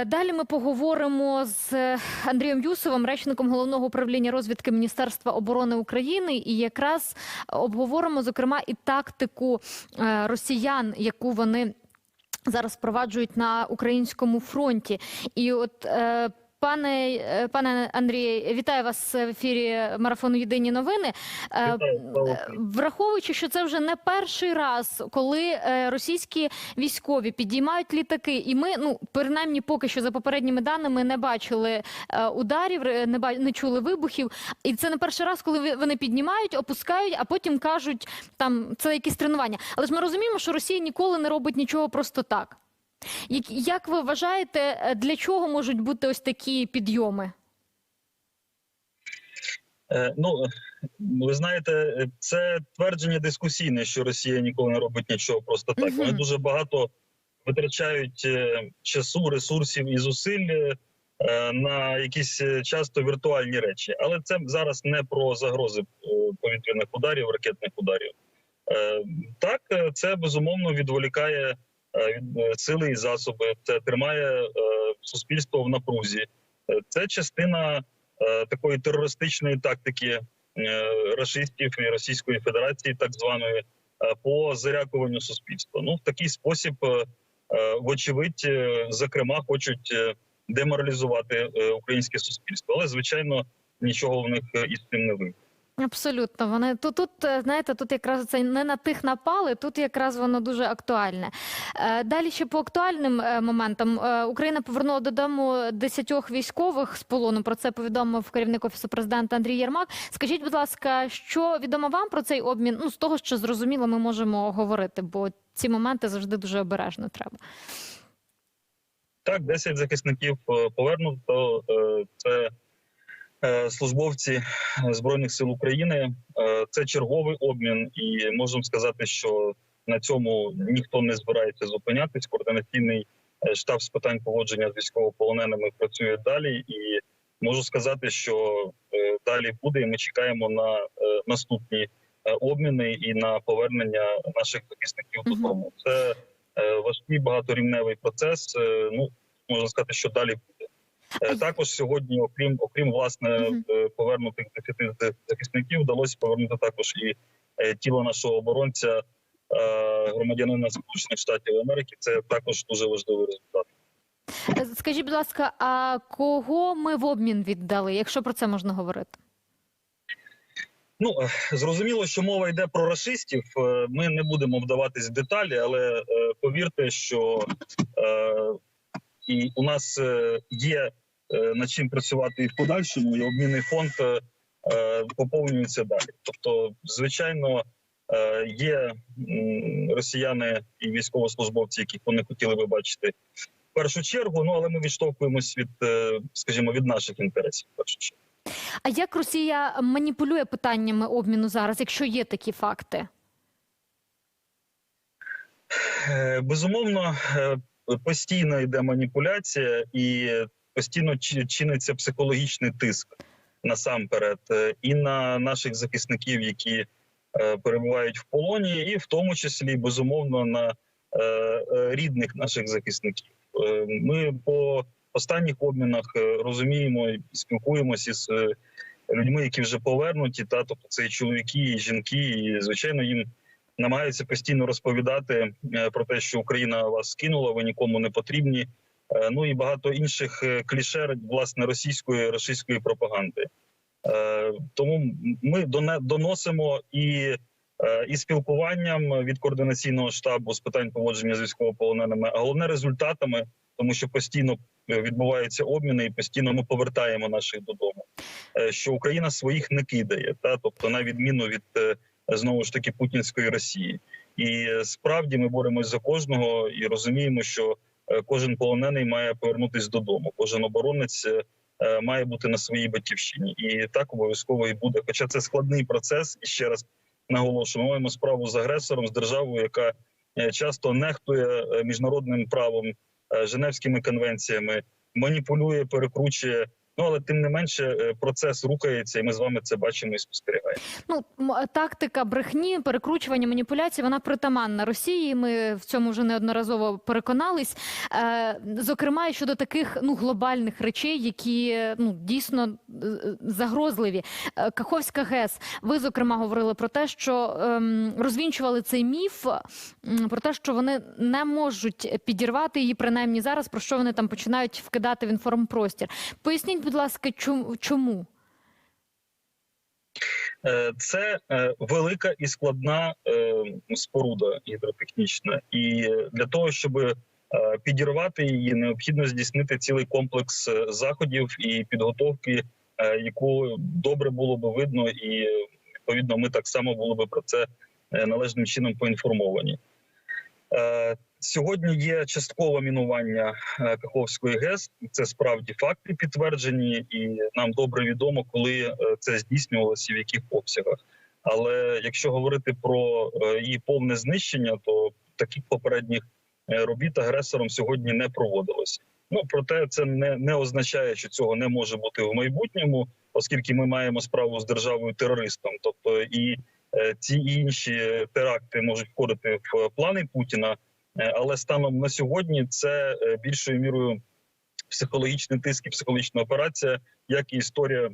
Е, Далі ми поговоримо з е, Андрієм Юсовим, речником головного управління розвідки Міністерства оборони України, і якраз обговоримо зокрема і тактику е, росіян, яку вони зараз впроваджують на українському фронті. І от пане е, пане Андріє, вітаю вас в ефірі марафону Єдині новини. Е, Вітаю, е, Враховуючи, що це вже не перший раз, коли російські військові підіймають літаки, і ми, ну принаймні, поки що за попередніми даними не бачили ударів, не ба- не чули вибухів. І це не перший раз, коли вони піднімають, опускають, а потім кажуть, там це якісь тренування. Але ж ми розуміємо, що Росія ніколи не робить нічого просто так. Як, ви вважаєте, е, для чого можуть бути ось такі підйоми? Е, Ну ви знаєте, це твердження дискусійне, що Росія ніколи не робить нічого просто так. Мгм. Вони дуже багато витрачають е, часу, ресурсів і зусиль на якісь часто віртуальні речі. Але це зараз не про загрози повітряних ударів, ракетних ударів. Так, це безумовно відволікає від сили і засоби. Це тримає е, суспільство в напрузі. Е, Це частина е, такої терористичної тактики е, рашистів і Російської Федерації, так званої, е, по зарякуванню суспільства. Ну в такий спосіб, е, е, вочевидь, е, зокрема, хочуть е, деморалізувати е, українське суспільство, але звичайно нічого в них е, із цим не вийде. Абсолютно, вони тут, тут е, знаєте, тут якраз це не на тих напали, тут якраз воно дуже актуальне. Е, Далі ще по актуальним е, моментам Україна повернула додому десятьох військових з полону. Про це повідомив керівник офісу президента Андрій Єрмак. Скажіть, будь ласка, що відомо вам про цей обмін? Ну з того, що зрозуміло, ми можемо говорити, бо ці моменти завжди дуже обережно треба. Так, 10 захисників повернуто. Це службовці збройних сил України. Е, Це черговий обмін, і можемо сказати, що на цьому ніхто не збирається зупинятись. Координаційний е, штаб з питань поводження з військовополоненими працює далі, і можу сказати, що е, далі буде. І ми чекаємо на е, наступні е, обміни і на повернення наших захисників додому. Це е, важкий багаторівневий процес. Е, Ну можна сказати, що далі. Е, Також сьогодні, окрім окрім власне е, повернутих десяти захисників, вдалося повернути також і е, тіло нашого оборонця, е, громадянина Сполучених Штатів Америки. Це також дуже важливий результат. Е, Скажіть, будь ласка, а кого ми в обмін віддали, якщо про це можна говорити? Ну е, зрозуміло, що мова йде про расистів. Е, Ми не будемо вдаватись в деталі, але е, повірте, що е, і у нас е, є е, над чим працювати і в подальшому, і обмінний фонд е, е, поповнюється далі. Тобто, звичайно, е, є росіяни і військовослужбовці, яких вони хотіли би бачити в першу чергу. Ну але ми відштовхуємось від, е, скажімо, від наших інтересів. В першу чергу. А як Росія маніпулює питаннями обміну зараз, якщо є такі факти? Е, Безумовно, е, постійно йде маніпуляція і постійно чи- чиниться психологічний тиск насамперед е, і на наших захисників, які е, перебувають в полоні, і в тому числі безумовно на е, рідних наших захисників. Ми по останніх обмінах розуміємо і спілкуємося з людьми, які вже повернуті, та тобто це і чоловіки, і жінки, і звичайно їм намагаються постійно розповідати про те, що Україна вас скинула, ви нікому не потрібні. Е, Ну і багато інших е, кліше власне російської російської пропаганди. Е, Тому ми доносимо і, і спілкуванням від координаційного штабу з питань поводження з військовополоненими, а головне результатами, тому що постійно відбуваються обміни, і постійно ми повертаємо наших додому. Що Україна своїх не кидає, та тобто на відміну від знову ж таки путінської Росії. І справді ми боремось за кожного і розуміємо, що кожен полонений має повернутися додому. Кожен оборонець е, е, має бути на своїй батьківщині, і так обов'язково і буде. Хоча це складний процес, і ще раз наголошую, ми маємо справу з агресором, з державою, яка е, часто нехтує е, міжнародним правом, е, Женевськими конвенціями, маніпулює, перекручує Ну але тим не менше е, процес рухається, і ми з вами це бачимо і спостерігаємо. Ну, тактика брехні, перекручування, маніпуляцій, вона притаманна Росії. Ми в цьому вже неодноразово переконались. Е, зокрема, щодо таких ну глобальних речей, які ну дійсно е, загрозливі. Е, Каховська ГЕС. Ви зокрема говорили про те, що ем, розвінчували цей міф про те, що вони не можуть підірвати її, принаймні зараз, про що вони там починають вкидати в інформпростір. Поясніть, будь ласка, чому? Е, Це е, велика і складна е, споруда гідротехнічна, і для того, щоб підірвати її, необхідно здійснити цілий комплекс заходів і підготовки, яку добре було би видно, і відповідно ми так само були би про це належним чином поінформовані. Сьогодні є часткове мінування е, Каховської ГЕС. Це справді факти підтверджені, і нам добре відомо, коли е, це здійснювалося і в яких обсягах. Але якщо говорити про е, її повне знищення, то таких попередніх робіт агресором сьогодні не проводилось. Ну проте це не, не означає, що цього не може бути в майбутньому, оскільки ми маємо справу з державою терористом. Тобто і ці інші теракти можуть входити в плани Путіна. Е, Але станом на сьогодні це е, більшою мірою психологічний тиск і психологічна операція, як і історія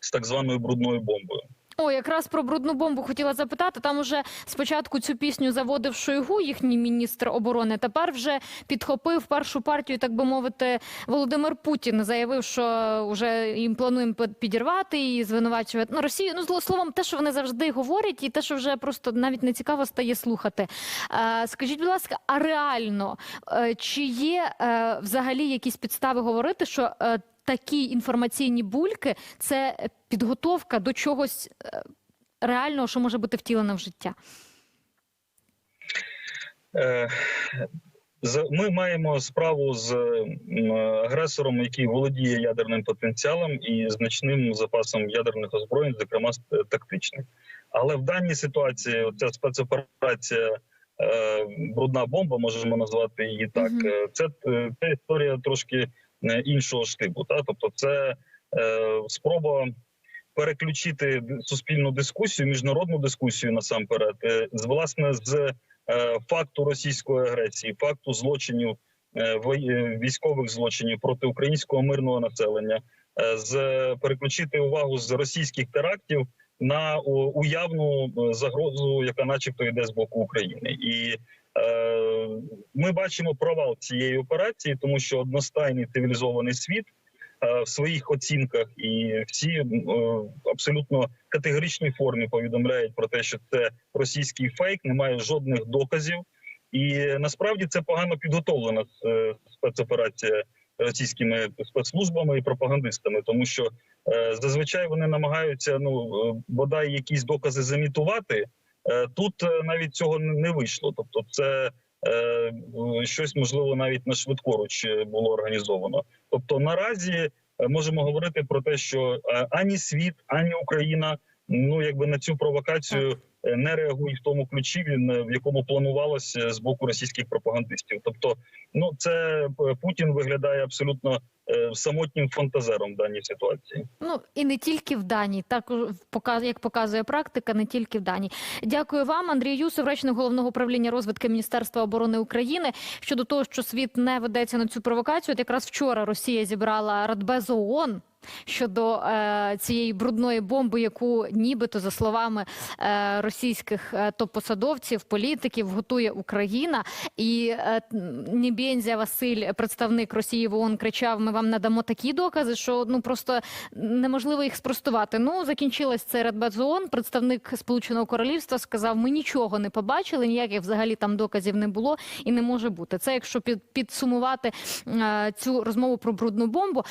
з так званою брудною бомбою. О, якраз про брудну бомбу хотіла запитати. Там уже спочатку цю пісню заводив Шойгу, їхній міністр оборони. Тепер вже підхопив першу партію, так би мовити, Володимир Путін заявив, що вже їм плануємо підірвати і звинувачувати ну, Росію. Ну зло словом, те, що вони завжди говорять, і те, що вже просто навіть не цікаво стає слухати. Скажіть, будь ласка, а реально е, чи є е, взагалі якісь підстави говорити, що е, такі інформаційні бульки це підготовка до чогось е, реального, що може бути втілено в життя. Е, Ми маємо справу з агресором, який володіє ядерним потенціалом і значним запасом ядерних озброєнь, зокрема тактичних. Але в даній ситуації ця спецоперація е, брудна бомба, можемо назвати її так. Це, це історія трошки е, іншого штибу. Та тобто, це е, спроба переключити суспільну дискусію, міжнародну дискусію насамперед, е, з власне з е, факту російської агресії, факту злочинів е, е, військових злочинів проти українського мирного населення, е, з переключити увагу з російських терактів на уявну е, загрозу, яка, начебто, йде з боку України, і ми бачимо провал цієї операції, тому що одностайний цивілізований світ е, в своїх оцінках і всі е, абсолютно категоричній формі повідомляють про те, що це російський фейк, немає жодних доказів, і насправді це погано підготовлена е, спецоперація російськими спецслужбами і пропагандистами, тому що е, зазвичай вони намагаються ну е, бодай якісь докази замітувати. Е, Тут е, навіть цього не вийшло. Тобто, це е, щось можливо навіть на швидкоруч було організовано. Тобто, наразі можемо говорити про те, що ані світ, ані Україна ну якби на цю провокацію не реагують в тому ключі, він е, в якому планувалося з боку російських пропагандистів. Тобто, ну це е, Путін виглядає абсолютно е, самотнім фантазером в даній ситуації. Ну і не тільки в Данії, також показ- як показує практика, не тільки в Данії. Дякую вам, Андрій Юсов, речник головного управління розвитки Міністерства оборони України. Щодо того, що світ не ведеться на цю провокацію, от якраз вчора Росія зібрала Радбез ООН щодо е, цієї брудної бомби, яку нібито за словами е, російських е, топ-посадовців, політиків готує Україна. І е, Нібєнзя Василь, представник Росії в ООН, кричав: Ми вам надамо такі докази, що ну просто неможливо їх спростувати. Ну закінчилась це Радбез ООН. Представник Сполученого Королівства сказав: Ми нічого не побачили, ніяких взагалі там доказів не було і не може бути. Це якщо під, підсумувати е, цю розмову про брудну бомбу.